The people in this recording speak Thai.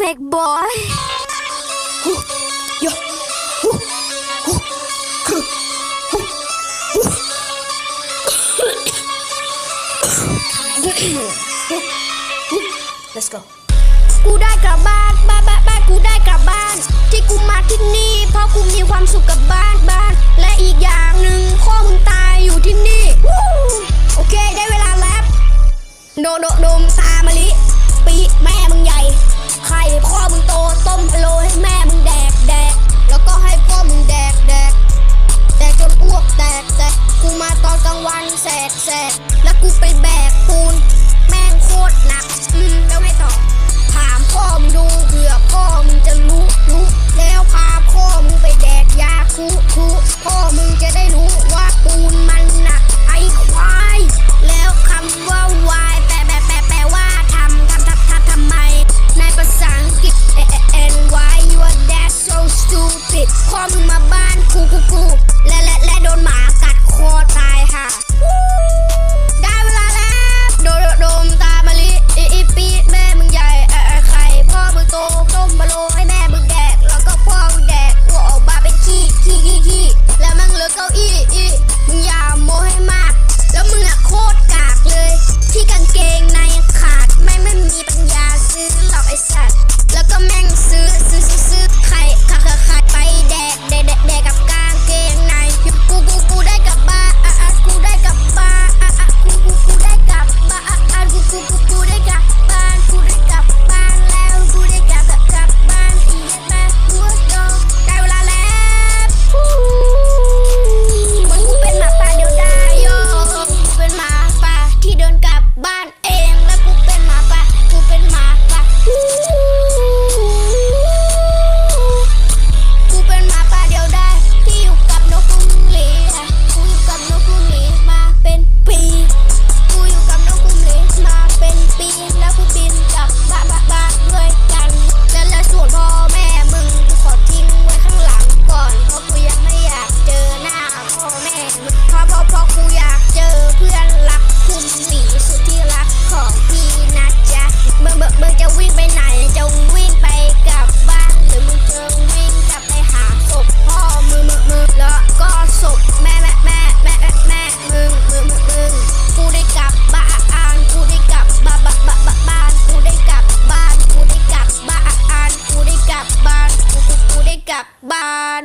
perfect boy โย let's go กูได้กลับบ้านบ้านบ้านบ้านกูได้กลับบ้าน ที่กูมาที่นี่เพราะกูมีความสุขกับบ้านบ้าน และอีกอย่างหนึ่งพ่อมึงตายอยู่ที่นี่วู้โอเคได้เวลาแรปโดโดโดมตามะลิปีแม่ พ่อมึงโตต้มพะโลให้แม่มึง บ้าน